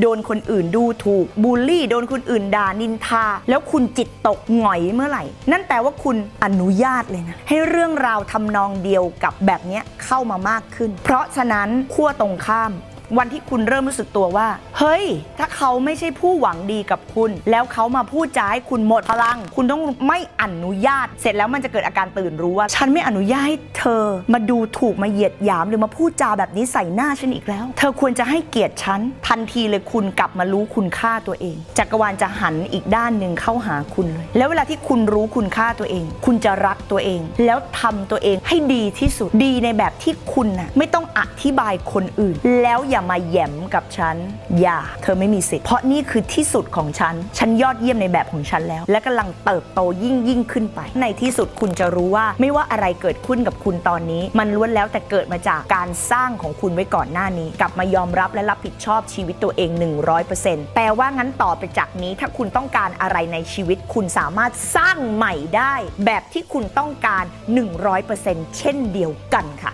โดนคนอื่นดูถูกบูลลี่โดนคนอื่นด่านินทา แล้วคุณจิตตกหงอยเมื่อไหร่ นั่นแปลว่าคุณอนุญาตเลยนะ ให้เรื่องราวทำนองเดียวกับแบบนี้เข้ามามากขึ้น เพราะฉะนั้นขั้วตรงข้าม วันที่คุณเริ่มรู้สึกตัวว่า เฮ้ย ถ้าเขาไม่ใช่ผู้หวังดีกับคุณ แล้วเขามาพูดจาให้คุณหมดพลัง คุณต้องไม่อนุญาต เสร็จแล้วมันจะเกิดอาการตื่นรู้ว่า ฉันไม่อนุญาตให้เธอมาดูถูกมาเหยียดหยามหรือมาพูดจาแบบนี้ใส่หน้าฉันอีกแล้ว เธอควรจะให้เกียรติฉันทันทีเลยคุณกลับมารู้คุณค่าตัวเอง จักรวาลจะหันอีกด้านหนึ่งเข้าหาคุณเลย แล้วเวลาที่คุณรู้คุณค่าตัวเอง คุณจะรักตัวเอง แล้วทำตัวเองให้ดีที่สุดดีในแบบที่คุณน่ะไม่ต้องอธิบายคนอื่น แล้วอย่ามาแย่มกับฉัน อย่า เธอไม่มีสิทธิ์ เพราะนี่คือที่สุดของฉัน ฉันยอดเยี่ยมในแบบของฉันแล้ว และกำลังเติบโตยิ่งยิ่งขึ้นไป ในที่สุดคุณจะรู้ว่า ไม่ว่าอะไรเกิดขึ้นกับคุณตอนนี้ มันล้วนแล้วแต่เกิดมาจากการสร้างของคุณไว้ก่อนหน้านี้ กลับมายอมรับและรับผิดชอบชีวิตตัวเอง 100%แปลว่างั้นต่อไปจากนี้ถ้าคุณต้องการอะไรในชีวิต คุณสามารถสร้างใหม่ได้ แบบที่คุณต้องการ 100%เช่นเดียวกันค่ะ